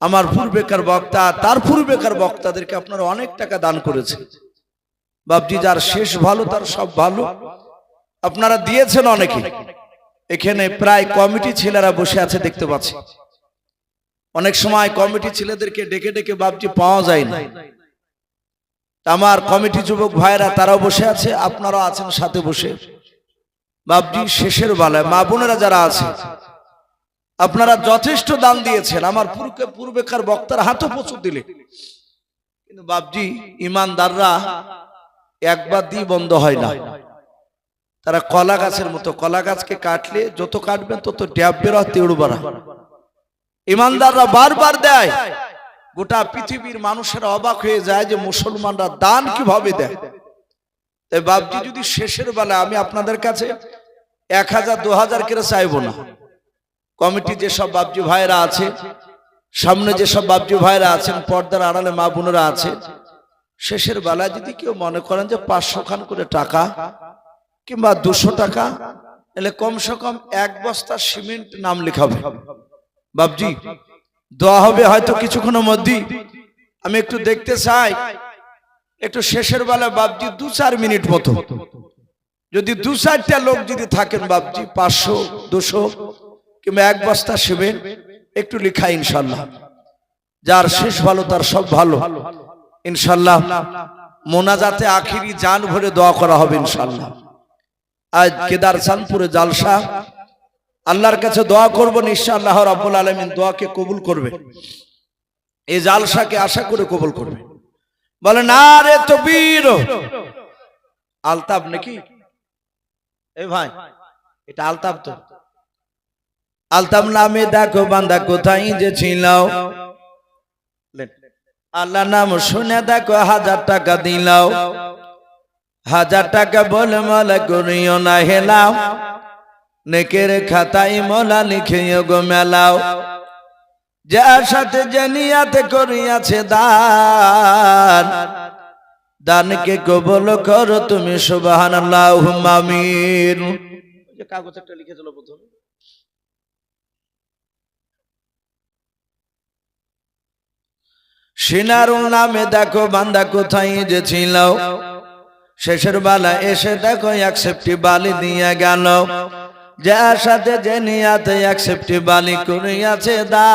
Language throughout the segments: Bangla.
আমার পূর্বেকার বক্তা, তার পূর্বেকার বক্তাদেরকে আপনারা অনেক টাকা দান করেছেন। বাপজি, যার শেষ ভালো, তার সব ভালো। আপনারা দিয়েছেন অনেকে। এখানে প্রায় কমিটি ছেলেরা বসে আছে দেখতে পাচ্ছি। অনেক সময় কমিটি ছেলেদেরকে ডেকে ডেকে বাপজি পাওয়া যায় না। আমার কমিটি যুবক ভাইরা তারাও বসে আছে, আপনারাও আছেন সাথে বসে। বাপজি শেষের বেলায়, মা বোনেরা যারা আছে আপনারা যথেষ্ট দান দিয়েছেন। আমার পূর্বে পূর্বেকার বক্তার হাতও প্রচুর দিলে। কিন্তু বাপজি, ইমানদাররা একবার দিয়ে বন্ধ হয় না। তারা কলা গাছের মতো, কলা গাছকে কাটলে যত কাটবেন তত ড্যাব বেরো তেড় বাড়া। ইমানদাররা বারবার দেয়, গোটা পৃথিবীর মানুষেরা অবাক হয়ে যায় যে মুসলমানরা দান কীভাবে দেয়। তাই বাপজি, যদি শেষের বেলা আমি আপনাদের কাছে এক হাজার, দু হাজার করে চাইব না। কমিটি যেসব বাবজি ভাইরা আছে, সামনে যেসব বাবজি ভাইরা আছেন, পর্দার আড়ালে মা বোনেরা আছে, শেষের বেলায় যদি কেউ মনে করেন যে পাঁচশো খান করে টাকা কিংবা দুশো টাকা এলে কমসে কম এক বস্তা সিমেন্ট নাম লেখাবে বাবজি দোয়া হবে হয়তো কিছুক্ষণের মধ্যেই। আমি একটু দেখতে চাই, একটু শেষের বেলা বাবজি দু চার মিনিট মতো। যদি দু চারটা লোক যদি থাকেন বাবজি পাঁচশো, দুশো কিংবা এক বস্তা সিমেন্ট একটু লিখা ইনশাল্লাহ যার শেষ ভালো, তার সব ভালো। ইনশাল্লাহ মোনাজাতে আখিরি জান ভরে দোয়া করা হবে ইনশাল্লাহ আজ কেদার চাঁদপুরে জালসা, আল্লাহর কাছে দোয়া করব নিশ্চয় আল্লাহ রাব্বুল আলমিন দোয়াকে কবুল করবে। এই জালসাকে আশা করে কবুল করবে। বলে, না রে তো বীর আলতাব নাকি? এ ভাই, এটা আলতাব তো। আলতাম নামে দেখো বান্দা কোথায় যে ছিল আল্লাহ নাম শুনে দেখো হাজার টাকা দিলাও। হাজার টাকা বলে মালা করিও না হেলাও। নেকের খাতাই মলা লিখে গো মেলাও। যার সাথে জানিয়াতে করিয়াছে দান। দানকে কবল করো তুমি সুবাহান আল্লাহ আমিন কাগজ একটা লিখে দিল প্রথমে সিনারুল নামে দেখো, বান্দা কোথায় যে ছিল শেষের বেলা এসে দেখো, এক সেফটি বালি দিয়ে গেল। যার সাথে যে নিয়াতে এক সেফটি বালি করিয়াছে দান।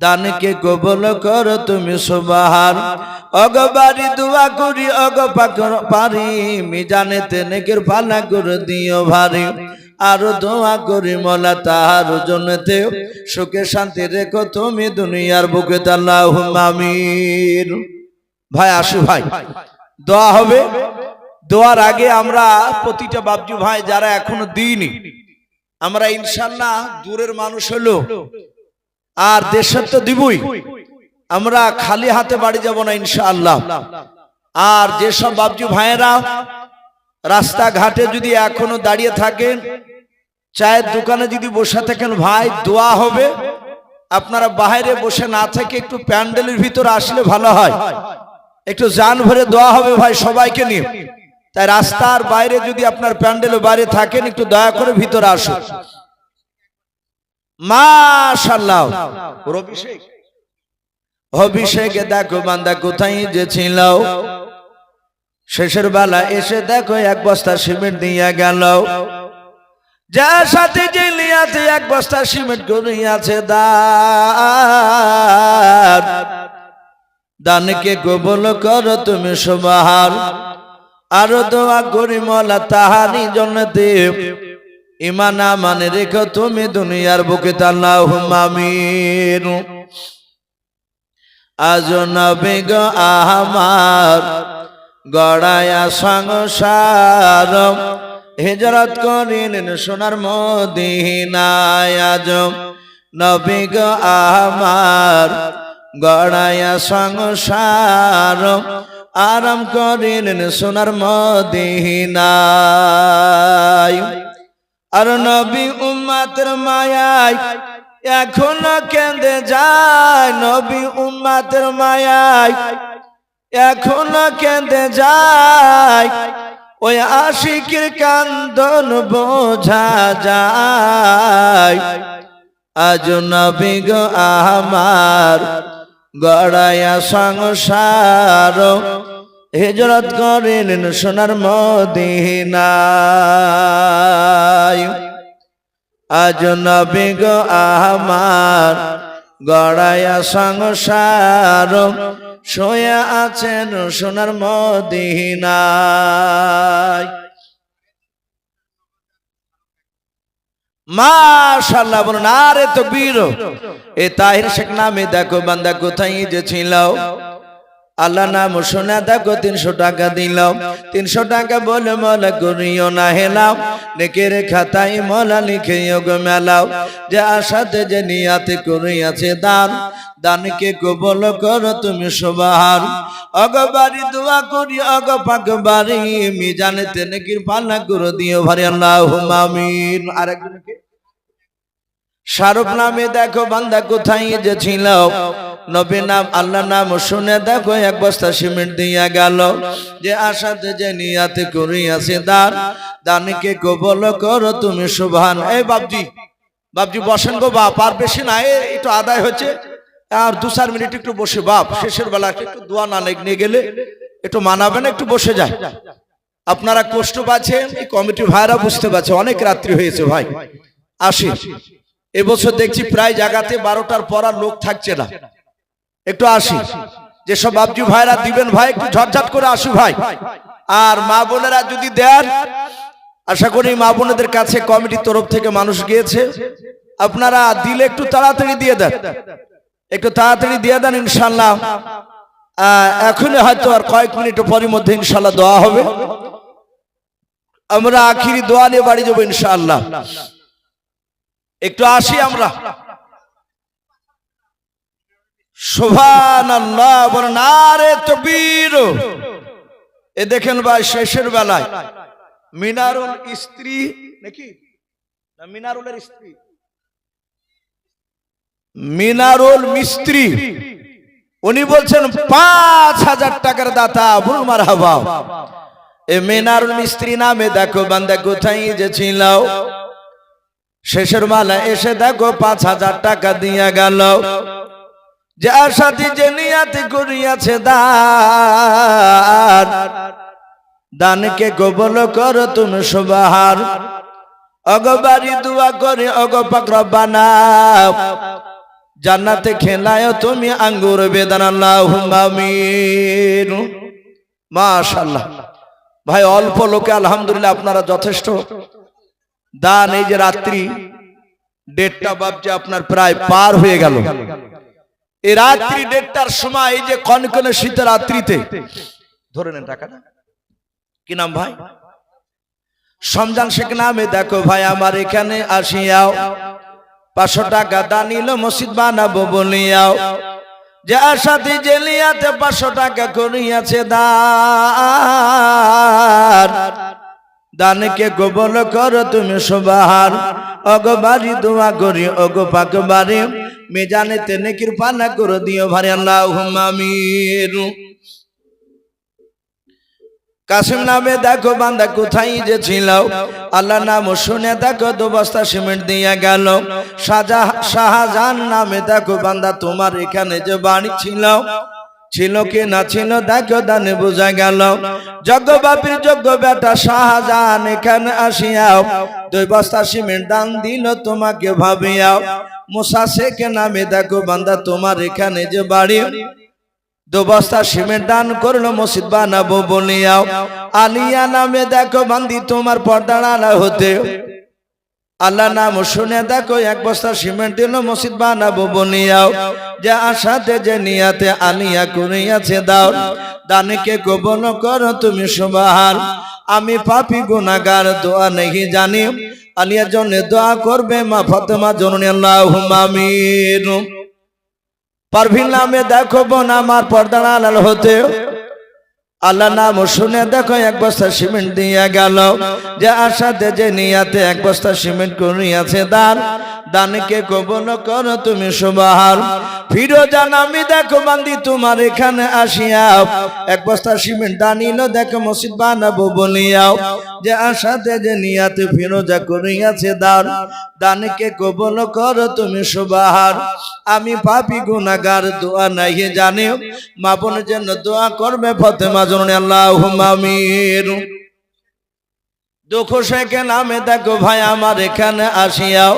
দানকে কবল কর তুমি সুবাহার অগবারি দুয়া করি অগ পাকর পারি। মিজানে তেনেকের পালা করে দিও ভারী। আরও দোয়া করি মলা তাহার জন্যতে সুখে শান্তি রেখো তুমি দুনিয়ার বুকে তাল্লাহ ভাই, আসু ভাই। দোয়া হবে। দোয়ার আগে আমরা প্রতিটা বাবজু ভাই যারা এখনও দিইনি, আমরা ইনশাল্লাহ দূরের মানুষ হলো আর দেশের তো দিবই। আমরা খালি হাতে বাড়ি যাব না ইনশাআল্লাহ। আর যেসব বাবজু ভাইয়েরা রাস্তাঘাটে যদি এখনও দাঁড়িয়ে থাকেন চায়ের দোকানে যদি বসে থাকেন ভাই দোয়া হবে। আপনারা বাইরে বসে না থেকে একটু প্যান্ডেলের ভিতরে আসলে ভালো হয়। একটু জান ভরে দোয়া হবে ভাই সবাইকে নিয়ে। তাই রাস্তার বাইরে যদি আপনার প্যান্ডেলের বাইরে থাকেন একটু দয়া করে ভিতরে আসুন। মাশাল্লাহ অভিষেক। অভিষেকে দেখো বান্দা কোথায় যে ছিল। শেষের বেলা এসে দেখো এক বস্তা সিমেন্ট দিয়ে গেল। যার সাথে যে লিয়াতে এক বস্তা সিমেন্ট করিয়াছে দান দানকে কবল কর তুমি সবাহার আরও দোয়া করি মলা তাহারি জন্যতে। ইমানা মানে রেখো তুমি দুনিয়ার বুকে তাল্লাহ মামিন আজ নবে গো আহমার গড়ায়া সংসার। হিজরত করিলেন সোনার মদিনায় নবে গো আহমার গড়ায়া সংসার, আরাম করিলেন সোনার মদিনায়। আর নবী উম্মাতের মায়ায় এখনও কেঁদে যায়। নবী উম্মাতের মায়ায় এখনও কেঁদে যায়। ওই আশিকের কান্দন বোঝা যায়। আজ নবী গো আমার গড়াইয়া সংসার। হিজরত করিলেন সোনার মদিনায়। আজ নবী গো আমার গড়াইয়া সংসার। শোয়া আছেন সোনার মদিনায়। মাশাল্লাহ বলুন, আরে তো বীর এ তাহির শেখ নামে দেখো, বান্দা কোথায় যে ছিল। আল্লাহ নাম শোনা দেখো তিনশো টাকা দিলাম। তিনশো টাকা বলে মলা করিও না হেলাম নেকের খাতায় মলা লিখে গো মেলাও। যে আশাতে যে নিয়াতে করিয়াছে দান। দানকে কবল করো তুমি সবার অগবারি দোয়া করি অগ পাক বাড়ি মি জানেতে নেকির পাল্লা করে দিও ভারি আল্লাহ মামিন আরেকজনকে? শাহরুখ নামে দেখো বান্দা কোথায় যে ছিল। নবী নাম আল্লাহ নাম শুনে দেখো এক বস্তা সিমেন্ট দিয়া গেল। যে আশাতে যে নিয়াতে করিয়াছে দান, দানকে কবল করো তুমি শুভান এই বাবজি বাবজি বসেন গো বাপ, আর বেশি না একটু আদায় হচ্ছে। আর দু চার মিনিট একটু বসে বাপ, শেষের বেলা একটু দোয়া না নিয়ে গেলে একটু মানাবেন, একটু বসে যায়। আপনারা কষ্ট পাচ্ছেন, এই কমিটি ভাইরা বুঝতে পারছে, অনেক রাত্রি হয়েছে ভাই। আসি। এবছর দেখছি প্রায় জায়গাতে বারোটার পর আর লোক থাকছে না। একটু আসি। যেসব বাবজু ভাইরা দিবেন ভাই, একটু ঝটঝট করে আসু ভাই। আর মা বোনেরা যদি দেন, আশা করি মা বোনেদের কাছে কমিটির তরফ থেকে মানুষ গিয়েছে। আপনারা দিলে একটু তাড়াতাড়ি দিয়ে দেন। একটু তাড়াতাড়ি দিয়ে দেন ইনশাল্লাহ এখনই হয়তো আর কয়েক মিনিট পরের মধ্যে ইনশাল্লাহ দোয়া হবে। আমরা আখিরি দোয়া নিয়ে বাড়ি যাব ইনশাআল্লাহ। একটু আসি আমরা। আরে তকবীর। এ দেখেন ভাই, শেষের বেলায় মিনারুল স্ত্রী নাকি? না, মিনারুলের স্ত্রী। মিনারুল মিস্ত্রি। উনি বলছেন, পাঁচ হাজার টাকার দাতা বুল মার এ মিনারুল মিস্ত্রি নামে, দেখো বান্দা কোথায় যে ছিল শেষের মালা এসে, দেখো, পাঁচ হাজার টাকা দিয়া গেল। যার সাথে যে নিয়াতে করিয়াছে দান, দানকে কবল কর তুমি সুবাহার অগবারি দুয়া করে, অগ পাকরবানা জান্নাতে খেলায় তুমি আঙ্গুর বেদান মাশাল্লাহ ভাই, অল্প লোকে, আলহামদুলিল্লাহ, আপনারা যথেষ্ট। দান এই যে রাত্রি, দেড়টা বাপ যে আপনার প্রায় পার হয়ে গেল। এই রাত্রি দেড়টার সময় এই যে কনকনে শীতের রাত্রিতে। ধরে নেন টাকাটা। কি নাম ভাই? সমজান শেখ নামে দেখো ভাই, আমার এখানে আসিয়াও। পাঁচশো টাকা দানিল মসজিদ বানাবো বলিয়াও। যে আশাতে জেলিয়াতে পাঁচশো টাকা করিয়াছে দান দানকে গোবল কর তুমি সবার অগবারি দোয়া করি, অগো পাক মেজানে তেনে কৃপানা করে দিও ভারে আল্লাহ আমির কাসিম নামে দেখো বান্দা কোথায় যে ছিল। আল্লাহ নাম শুনে দেখো দু বস্তা সিমেন্ট দিয়ে গেল। শাহজাহান নামে দেখো বান্দা তোমার এখানে যে বাড়ি ছিল। ছিল কি না ছিল দেখো দানে বোঝা গেল। যজ্ঞ বাপির যজ্ঞ বেটা শাহজাহান এখানে আসিয়াও, দুই বস্তা সিমেন্ট দান দিল তোমাকে ভাবিয়াও। মুসা শেখ নামে, দেখো বান্দা, তোমার এখানে যে বাড়ি। দু বস্তা সিমেন্ট দান করল মসজিদ বানাবো বলিয়াও। আলিয়া নামে, দেখো বান্দি, তোমার পর্দার আলা হতে। আল্লাহ নাম শুনে দেখো এক বস্তা সিমেন্ট দিল, মসজিদ বানাবো বলিয়াও যে আশাতে, যে নিয়াতে আলিয়া করিয়াছে দাও। দানকে গোপন করো তুমি সুবাহার আমি পাপি গুনাগার দোয়া নেই জানি। আলিয়ার জন্য দোয়া করবে, মা ফতেমা জননী আল্লাহ পারভিন নামে দেখো বোন, আমার পর্দার আলাল হতে। আল্লাহ নাম শুনে দেখো এক বস্তা সিমেন্ট দিয়ে গেল। যে আশাতে যে নিয়াতে এক বস্তা সিমেন্ট করিয়াছে দান। দানকে কবল করো তুমি সুবাহার ফিরোজান আমি দেখো বান্দি তোমার এখানে আসিয়া। এক বস্তা সিমেন্ট দানিল দেখো মসজিদ বানাবো বলিয়াও। যে আশাতে যে নিয়াতে ফিরোজা করিয়াছে দান। দানকে কবল করো তুমি সুবাহার আমি পাপি গুনাগার দোয়া নাই জানিও। মা বোনের জন্য দোয়া করবে ফতেমা জননী আল্লাহ আমির দুঃখ শেখে নামে দেখো ভাই আমার এখানে আসিয়াও।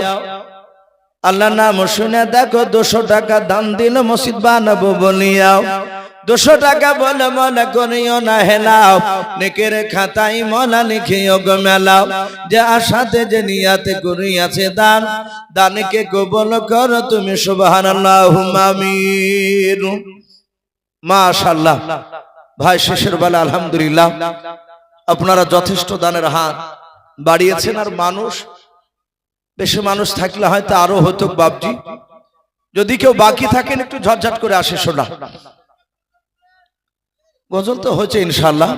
আল্লাহ নাম শুনে দেখো দুশো টাকা দান দিল মসজিদ বানাবো বলিয়াও। দুশো টাকা বলে মনে করিও না হেলাও নেকের খাতাই মনা লিখিও গো মেলাও। যে আশাতে যে নিয়াতে করিয়াছে দান, দানকে কবল করো তুমি সুবাহান আল্লাহ আমির মাশাল্লাহ ভাই, শেষের বেলা আলহামদুলিল্লাহ। আপনারা যথেষ্ট দানের হাত বাড়িয়েছেন আর মানুষ, বেশি মানুষ থাকলে হয়তো আরও হতো বাপজি। যদি কেউ বাকি থাকেন, একটু ঝটঝট করে আসে শোনা। গজল তো হচ্ছে ইনশাল্লাহ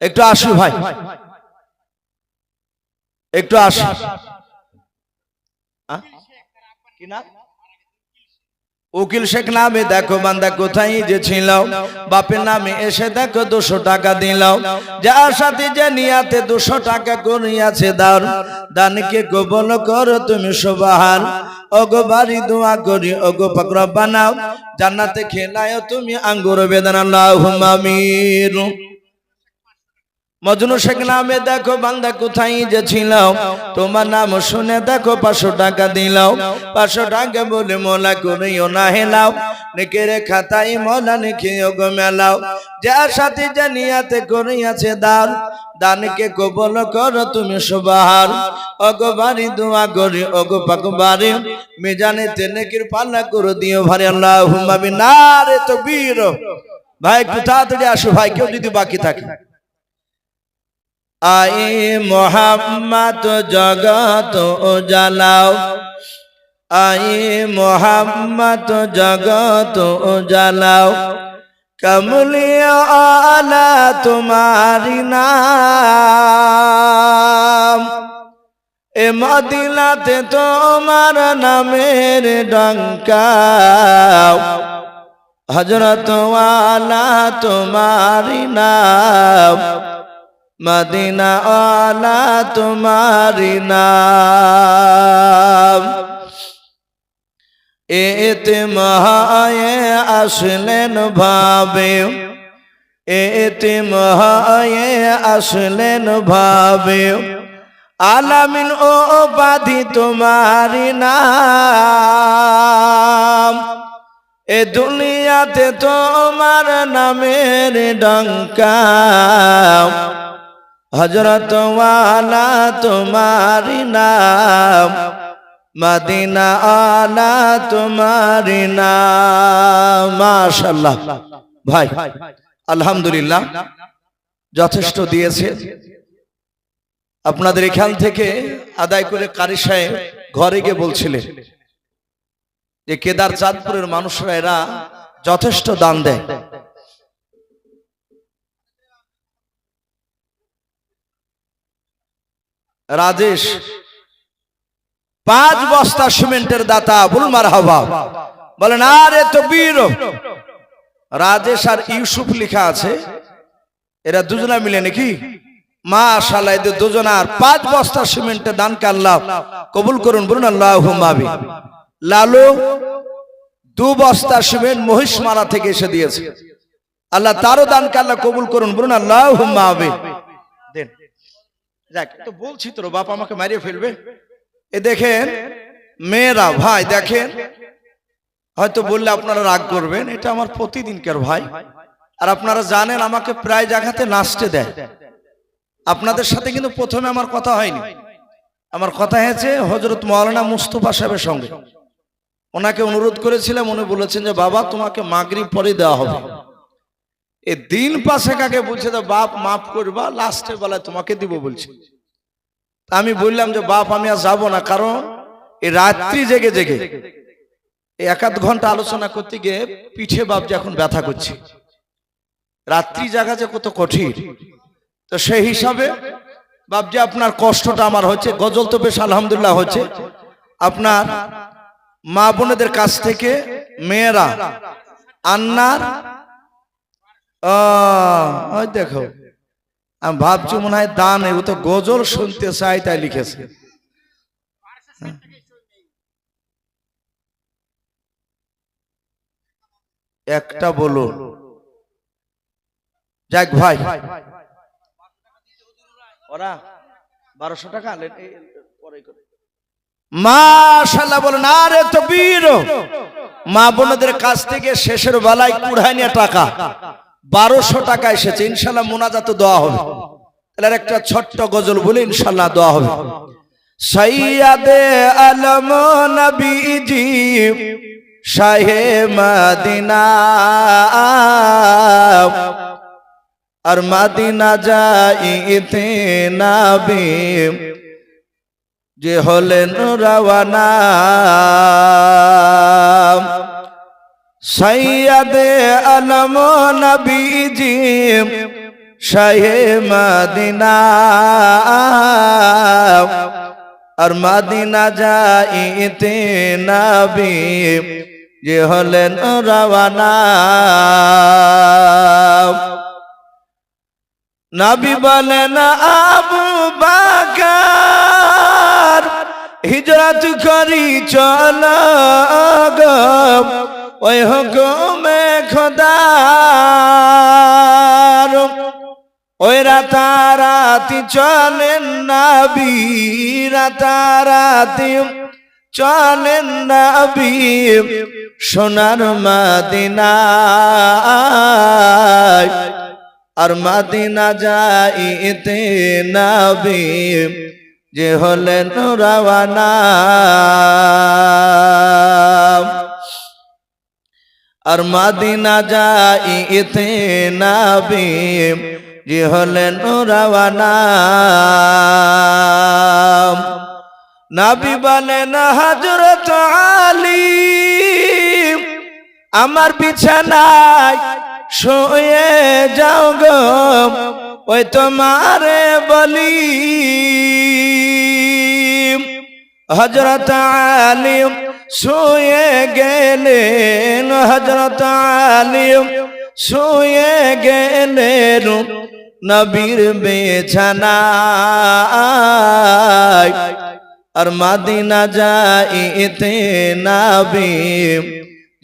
একটু আসু ভাই। একটু আসু? কি না উকিল শেখ নামে, দেখো বান্দা কোথায় যে ছিল। বাপের নামে এসে দেখো দুশো টাকা দিল। যার সাথে যে নিয়াতে দুশো টাকা করিয়াছে দার দানকে কবল করো তুমি সুবাহান। ওগো বাড়ি দোয়া করি, ওগো পাকড় বানাও জান্নাতে খেলায় তুমি আঙ্গুর বেদনা। আল্লাহ আমির মজনু শেখ নামে দেখো বান্দা কোথায় যে ছিল তোমার নাম শুনে দেখো পাঁচশো টাকা দিল পাঁচশো টাকা বলে মোলা করিও না হেলাও নেকের খাতাই মোলা লিখিও গো মেলাও যার সাথে যে নিয়াতে করিয়াছে দান, দানকে কবল করো তুমি সুবাহার অগো বাড়ি দোয়া করি অগো পাক বাড়ি। মেজানে তেনেকির পাল্লা করে দিও ভারে আল্লাহ হুমাবি না রে তো বীর ভাই, একটু তাড়াতাড়ি আসো, ভাই, কেউ যদি বাকি থাকে। আই মোহাম্মদ জগত জালাও আই মোহাম্মদ জগত জালাও কমলিয়া আলা তোমারি নাম। এ মদিনাতে তোমার নামের ডঙ্কা হজরত ওয়ালা তোমারি নাম। মদিনা আলা তোমারি নাম। এতে মহায়ে আসলেন ভাবে। এতে মহায়ে আসলেন ভাবে। আলামিন ও বাধি তোমারি নাম। এ দুনিয়াতে তোমার নামের ডঙ্কা। হজরত ওয়ালা তোমারি নাম মদিনা আলা তোমারি মাশাল্লাহ ভাই, আলহামদুলিল্লাহ, যথেষ্ট দিয়েছে। আপনাদের এখান থেকে আদায় করে কারি সাহেব ঘরে গিয়ে বলছিলেন যে, কেদার চাঁদপুরের মানুষরা এরা যথেষ্ট দান দেয়। রাজেশ, পাঁচ বস্তা সিমেন্টের দাতা বুলমার হাবা বলেন, আরে তো বীর রাজেশ আর ইউসুফ লেখা আছে, এরা দুজনা মিলে নাকি? মা শালা এদের দুজনার পাঁচ বস্তা সিমেন্টের দানকে আল্লাহ কবুল করুন, বলুন আল্লাহ মাবি লালু, দু বস্তা সিমেন্ট মহিষমারা থেকে এসে দিয়েছে। আল্লাহ তারও দানকে আল্লাহ কবুল করুন, বলুন আল্লাহ মাবি দেন যাক তো বলছি তোর বাপ আমাকে মারিয়ে ফেলবে? এ দেখেন মেয়েরা ভাই দেখেন। হয়তো বললে আপনারা রাগ করবেন এটা আমার প্রতিদিনকার ভাই। আর আপনারা জানেন আমাকে প্রায় জায়গাতে নাচতে দেয়। আপনাদের সাথে কিন্তু প্রথমে আমার কথা হয়নি। আমার কথা হয়েছে হজরত মৌলানা মুস্তফা সাহেবের সঙ্গে। ওনাকে অনুরোধ করেছিলাম উনি বলেছেন যে বাবা তোমাকে মাগরি পরে দেওয়া হবে। এ দিন পাশে কাকে বলছে তো, বাপ, মাফ করবা লাস্টে বেলায় তোমাকে দিব বলছে। আমি বললাম যে, বাপ, আমি আর যাব না, কারণ এই রাত্রি জেগে জেগে। এক আধ ঘণ্টা আলোচনা করতে গিয়ে পিঠে বাপ যে এখন ব্যথা করছে। রাত্রি জাগা যে কত কঠিন। তো সেই হিসাবে বাবজি আপনার কষ্টটা আমার হচ্ছে, গজল তো বেশ আলহামদুলিল্লাহ হচ্ছে। আপনার মা বোনেদের কাছ থেকে মেয়েরা, আন্নার ওই দেখো। আমি ভাবছি মনে হয় দান ও তো গজল শুনতে চাই তাই লিখেছে। একটা বলুন যাক ভাই। ওরা বারোশো টাকা আনলেন, এই, পরে করে। মাশাল্লাহ বলেন আরে তো বীর মা বোনদের কাছ থেকে শেষের বেলায় কুড়াইনিয়া টাকা। বারোশো টাকা এসেছে, ইনশাল্লাহ মোনাজাত দেওয়া হবে। তাহলে একটা ছোট্ট গজল বলে, ইনশাল্লাহ দেওয়া হবে। সৈয়াদে আলম নবীজি, শাহে মদিনা, আর মদিনা যাইতে নাবি, যে হলেন রওয়ানা। সৈয়দে আলম নবীজি, শাহে মদিনা। আর মদিনা যাইতে নবী, যে হলেন রওয়ানা। নবী বলেন, আবু বাকার, হিজরত করি চল ওই হুকুমে খোদার। ওই রাতারাতি চলেন নবী, রাতারাতি চলেন নবী, সোনার মাদিনায়। আর মাদিনা যাইতে নবী, যে হলেন রওয়ানা। আর মাদিনা যাইতে নবী যে হলেন রওয়ানা। নবী বলেন হজরত আলী, আমার বিছানায় শুয়ে যাও গো, ওই তোমারে বলি। হজরত আলিম শুয়ে গেলেন হজরত আলিম, শুয়ে গেলেন নবীর বেছানায়। আর মাদিনা যাইতে নাবি,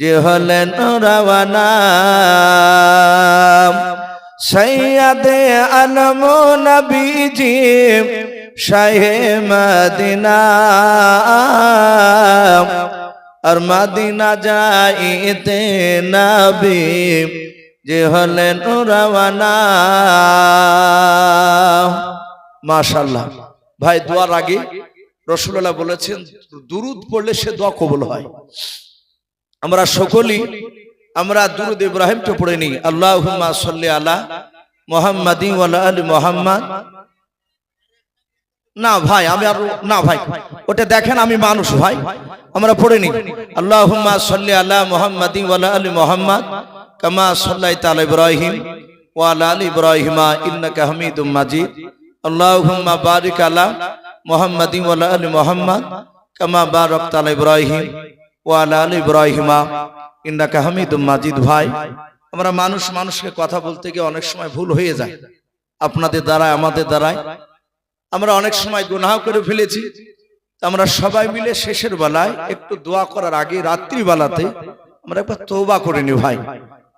যে হলেন রওয়ানা। সৈয়াদে আলম নবীজি, শাহে মদিনা। আর মদিনা যাইতে নবী, যে হলেন রওয়ানা। মাশাল্লাহ ভাই, দোয়ার আগে রসুল্লাহ বলেছেন, দুরুদ পড়লে সে দোয়া কবুল হয়। আমরা সকলেই, আমরা দুরুদ ইব্রাহিমটা পড়ে নিই। আল্লাহুম্মা সাল্লি আলা মুহাম্মাদি ওয়ালা আলি মুহাম্মাদ। না ভাই, আমি আর না ভাই। ওটা দেখেন আমি মানুষ ভাই। আমরা পড়ে নিই। আল্লাহুম্মা সাল্লি আলা মুহাম্মাদি আলি মুহাম্মাদ, কামা সাল্লাইতা আলা ইব্রাহিম ওয়ালা আলি ইব্রাহিমা ইন্নাকা হামিদুম মাজিদ। আল্লাহুম্মা বারিক আলা মুহাম্মাদি ওয়ালা আলি মুহাম্মাদ, কামা বারাকতা আলা ইব্রাহিম ওয়ালা আলি ইব্রাহিমা ইন্নাকা হামিদুম মাজিদ ভাই। আমরা মানুষ মানুষকে কথা বলতে গিয়ে অনেক সময় ভুল হয়ে যায়। আপনাদের দ্বারায়, আমাদের দ্বারায় আমরা অনেক সময় গুনাহ করে ফেলেছি। আমরা সবাই মিলে শেষের বেলায় একটু দোয়া করার আগে রাত্রি বেলাতে আমরা একবার তৌবা করে নি ভাই।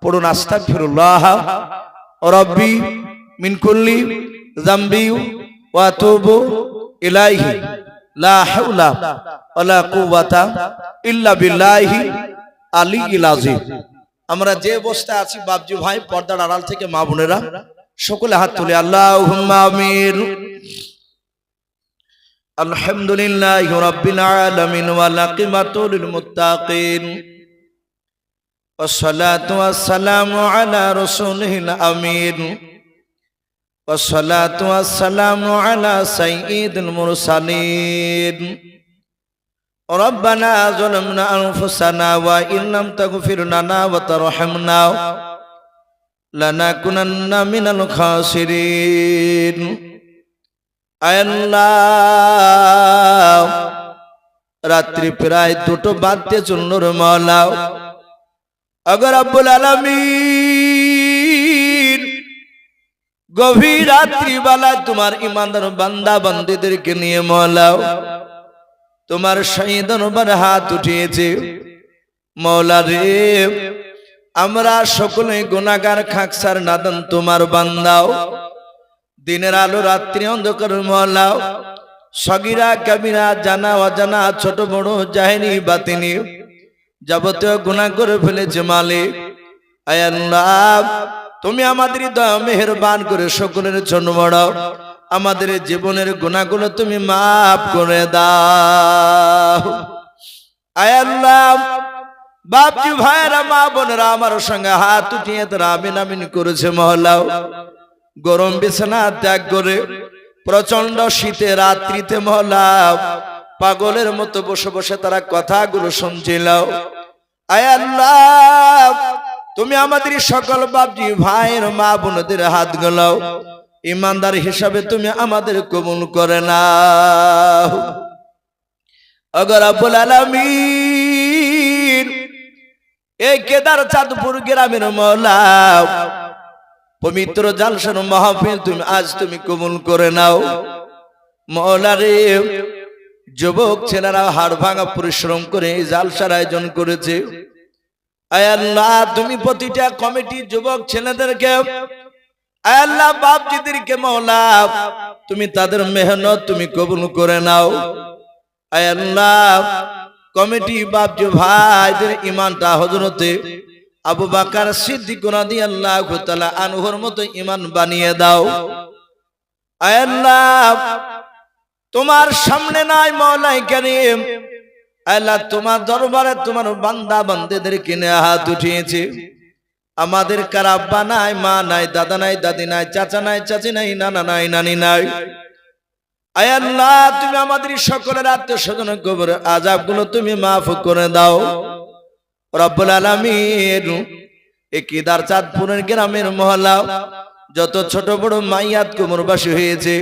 পড়ুন, আস্তাগফিরুল্লাহ। রব্বি মিন কুল্লি যামবি ওয়া তুবু ইলাইহি। লা হাওলা ওয়ালা কুওয়াতা ইল্লা বিল্লাহি আলিয়্যিল আযীম। আমরা যে অবস্থায় আছি বাবজি ভাই, পর্দার আড়াল থেকে মা বোনেরা, সকলে হাত তুলে আল্লাহুম্মা আমিন। আলহামদুলিল্লাহ রাব্বিল আলামিন ওয়াল আকিবাতু লিল মুত্তাকিন والصلاة والسلام على رسوله الأمين والصلاة والسلام على سيد المرسلين ربنا ظلمنا أنفسنا وإن لم تغفر لنا وترحمنا লানাকুনান্না মিনাল খাসিরিন আয় আল্লাহ। রাত্রি প্রায় দুটো বাদতে চুন্নুর মলাও আগর আব্বুল আলমিন, গভীর রাত্রিবেলায় তোমার ইমানদার বান্দা বান্দিদেরকে নিয়ে মলাও তোমার শহীদন হাত উঠিয়েছে। মৌলা রে, আমরা সকলে গুণাগার খাকসার নাদন তোমার বান্দাও। দিনের আলো, রাত্রি অন্ধকার মলাও সগিরা কাবিরা জানা, অজানা, ছোট, বড়, জাহেরি, বাতিনি। যাবতীয় গুণা করে ফেলেছে মালিক। আয়াল্লাহ তুমি আমাদের দয়া, মেহেরবান করে সকলের ছোট বড়। আমাদের জীবনের গুণাগুলো তুমি মাফ করে দাও। আয়াল্লাহ বাপজি ভাইরা মা, বোনেরা আমার সঙ্গে হাত উঠিয়ে তারা আমিন আমিন করেছে মহলাও। গরম বিছানা ত্যাগ করে প্রচণ্ড শীতে রাত্রিতে মহলাও পাগলের মতো বসে বসে তারা কথাগুলো শুনছিল। তুমি আমাদের সকল বাপজি, ভাইয়ের মা বোনদের হাত গলাও ইমানদার হিসাবে তুমি আমাদের কবুল করে না অগর আব্বুল এই কেদার চাঁদপুর গ্রামের মৌলা পবিত্র জালসার মাহফিল তুমি আজ তুমি কবুল করে নাও। মৌলা রে যুবক ছেলেরা হাড় ভাঙা পরিশ্রম করে এই জালসার আয়োজন করেছে। আয় আল্লাহ, তুমি প্রতিটা কমিটি যুবক ছেলেদেরকে, আয় আল্লাহ, বাপজিদেরকে মৌলা, তুমি তাদের মেহনত তুমি কবুল করে নাও। আয় আল্লাহ, কমিটি বাপজি ভাইদের ইমানটা হজরতে আবু বাকার সিদ্দিক রাদি আল্লাহ তাআলা আনহুর মতো ইমান বানিয়ে দাও। আল্লাহ, তোমার সামনে নাই মৌলাই করিম। আল্লাহ, তোমার দরবারে তোমার বান্দা বান্দেদের কিনে হাত উঠিয়েছে। আমাদের কার আব্বা নাই, মা নাই, দাদা নাই, দাদি নাই, চাচা নাই, চাচি নাই, নানা নাই, নানি নাই। আয় আল্লাহ, তুমি আমাদের সকলের আত্মীয় স্বজন কবর আজাবগুলো তুমি মাফ করে দাও। রব্বুল আলামিন। এ কিদার চাঁদপুরের গ্রামের মহল্লা? যত ছোট বড় মাইয়াত কুমরবাসী হয়েছে।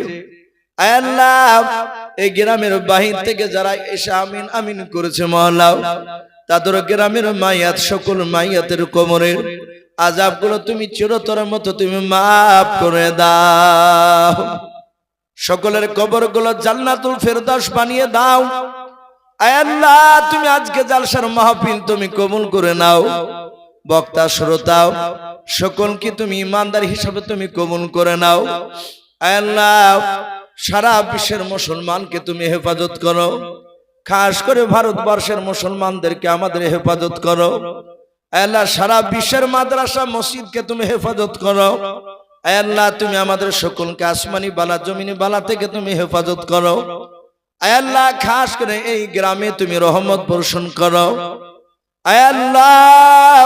আল্লাহ, এই গ্রামের বাহির থেকে যারা এসে আমিন আমিন করেছে মহল্লাও তাদের গ্রামের মাইয়াত, সকল মাইয়াতের কোমরের আজাবগুলো তুমি চিরতর মতো তুমি মাফ করে দাও। সকলের কবরগুলো জান্নাতুল ফেরদাস বানিয়ে দাও। আল্লাহ, তুমি আজকে জালসার মাহফিল তুমি কবুল করে নাও। বক্তা শ্রোতাও সকলকে তুমি ইমানদার হিসাবে তুমি কবুল করে নাও? আল্লাহ, সারা বিশ্বের মুসলমানকে তুমি হেফাজত করো। খাস করে ভারতবর্ষের মুসলমানদেরকে আমাদের হেফাজত করো। আল্লাহ, সারা বিশ্বের মাদ্রাসা, মসজিদকে তুমি হেফাজত করো। আল্লাহ, তুমি আমাদের সকলকে আসমানি বালা, জমিনি বালা থেকে তুমি হেফাজত করো। আল্লাহ, খাস করে এই গ্রামে তুমি রহমত বর্ষণ করো। আল্লাহ,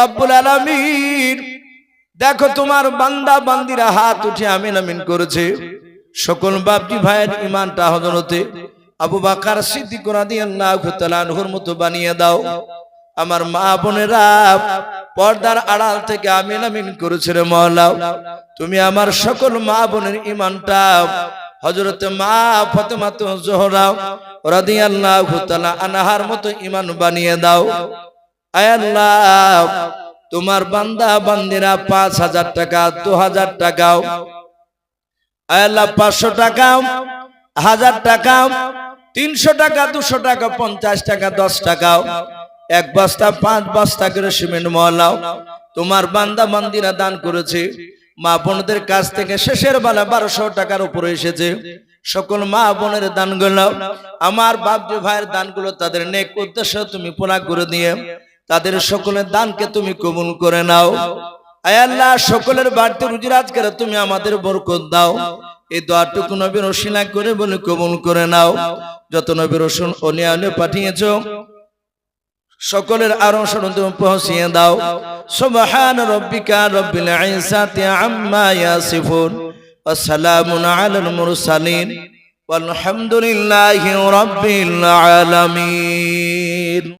রব্বুল আলামিন, দেখো তোমার বান্দা বান্দিরা হাত উঠে আমিন আমিন করেছে। সকল বাপজি ভাইয়ের ইমানটা হজরতে আবু বাকার সিদ্দিক রাদিয়াল্লাহু তাআলা আনহুর মতো বানিয়ে দাও। আমার মা বোনেরা, পর্দার আড়াল থেকে আমিন আমিন করেছে রে মহলা তুমি আমার সকল মা বোনের ইমানটা হজরতে মা ফতেমা তো জোহরা রাদিয়াল্লাহু তাআলা আনহার মতো ইমান বানিয়ে দাও। আয় তোমার বান্দা বান্দিরা পাঁচ হাজার টাকা, দু হাজার টাকাও আল্লাহ, পাঁচশো টাকা, হাজার টাকা, তিনশো টাকা, দুশো টাকা, পঞ্চাশ টাকা, দশ টাকাও এক বস্তা, পাঁচ বস্তা করে সিমেন্ট মহলাও তোমার বান্দা বান্দিরা দান করেছে। মা বোনদের কাছ থেকে শেষের বেলা বারোশো টাকার উপরে এসেছে। সকল মা বোনের দানগুলো, আমার বাপজি ভাইয়ের দানগুলো তাদের নেক উদ্দেশ্য তুমি পুরা করে দিয়ে তাদের সকলের দানকে তুমি কবুল করে নাও। আয় আল্লাহ, সকলের বাড়িতে রুজিরাজ করে তুমি আমাদের বরকত দাও। এই দোয়াটুকু নবীর রসিলা করে বলে কবুল করে নাও। যত নবীর রসুন অনিয়ানে পাঠিয়েছ সকলের আরও সনদে পৌঁছিয়ে দাও। সুবহান রব্বিকা রব্বিল ইজ্জাতি আম্মা ইয়াসিফুন ওয়া সালামুন আলাল মুরসালিন ওয়াল হামদুলিল্লাহি রাব্বিল আলামিন।